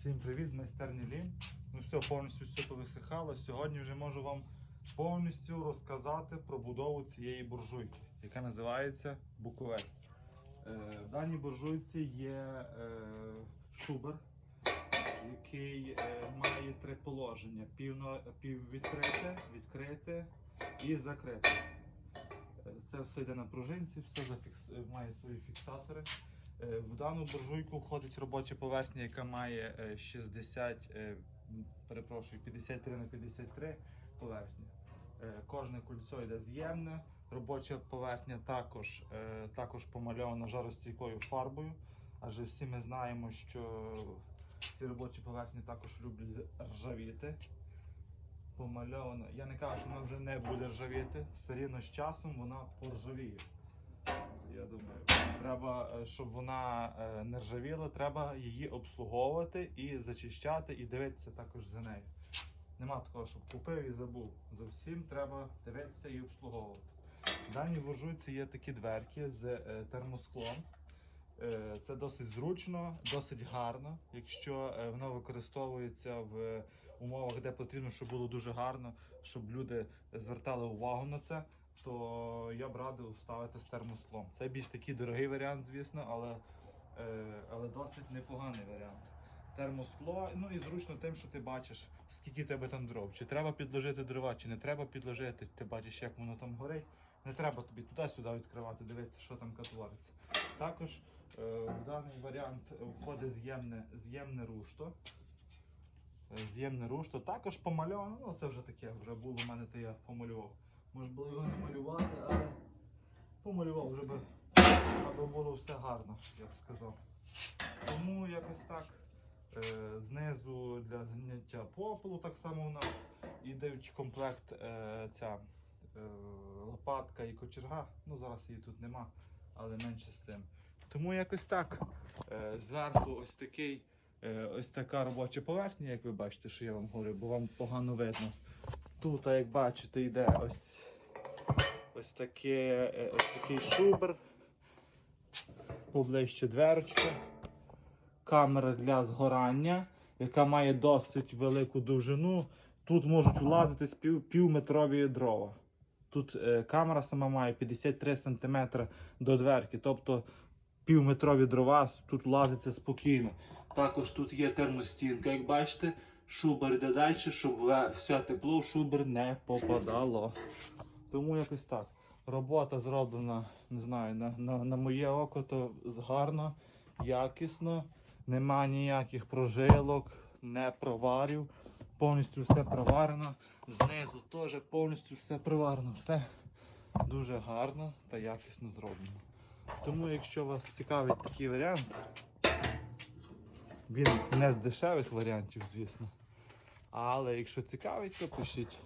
Всім привіт, майстерні Лім. Ну все, повністю все повисихало. Сьогодні вже можу вам повністю розказати про будову цієї буржуйки, яка називається Буковель. Е, в даній буржуйці є е, шубер, який е, має три положення: півно, піввідкрите, відкрите і закрите. Е, Це все йде на пружинці, все зафікс... має свої фіксатори. Е, В дану буржуйку входить робоча поверхня, яка має е, 60, е, перепрошую, 53 на 53 поверхні. Е, Кожне кольцо йде з'ємне. Робоча поверхня також, е, також помальована жаростійкою фарбою. Адже всі ми знаємо, що ці робочі поверхні також люблять ржавіти. Помальована. Я не кажу, що вона вже не буде ржавіти, все рівно з часом вона поржавіє. Я думаю, треба, е, щоб вона е, не ржавіла, треба її обслуговувати і зачищати, і дивитися також за нею. Нема такого, щоб купив і забув. За всім треба дивитися і обслуговувати. В даній буржуйці є такі дверки з е, термосклом. Це досить зручно, досить гарно, якщо воно використовується в умовах, де потрібно, щоб було дуже гарно, щоб люди звертали увагу на це то я б радив ставити з термосклом. Це більш такий дорогий варіант, звісно, але, е, але досить непоганий варіант. Термоскло, ну і зручно тим, що ти бачиш, скільки тебе там дров. Чи треба підложити дрова, чи не треба підложити, ти бачиш, як воно там горить. Не треба тобі туди-сюди відкривати, дивитися, що там катвориться. Також е, в даний варіант входить з'ємне, з'ємне рушто. Е, З'ємне рушто також помальовано, ну це вже таке, вже було в мене, то я помалював. Може було його не малювати, але помалював вже би, аби було все гарно, я б сказав. Тому якось так. Е, знизу для зняття попелу так само у нас іде комплект е, ця е, лопатка і кочерга. Ну зараз її тут нема, але менше з тим. Тому якось так. Е, зверху ось такий, ось така робоча поверхня, як ви бачите, що я вам говорю, бо вам погано видно. Тут, як бачите, йде ось, ось, таке, е, ось такий шубер, поближче дверочка, камера для згорання, яка має досить велику довжину. Тут можуть влазити пів, півметрові дрова. Тут е, камера сама має 53 см до дверки, тобто півметрові дрова тут влазиться спокійно. Також тут є термостінка, як бачите. Шубер йде далі, щоб все тепло в шубер не попадало. Тому якось так. Робота зроблена, не знаю, на, на, на моє око, то гарно, якісно, нема ніяких прожилок, не проварів. Повністю все проварено. Знизу теж повністю все проварено. Все дуже гарно та якісно зроблено. Тому, якщо вас цікавить такий варіант, він не з дешевих варіантів, звісно. Але якщо цікавить, то пишіть.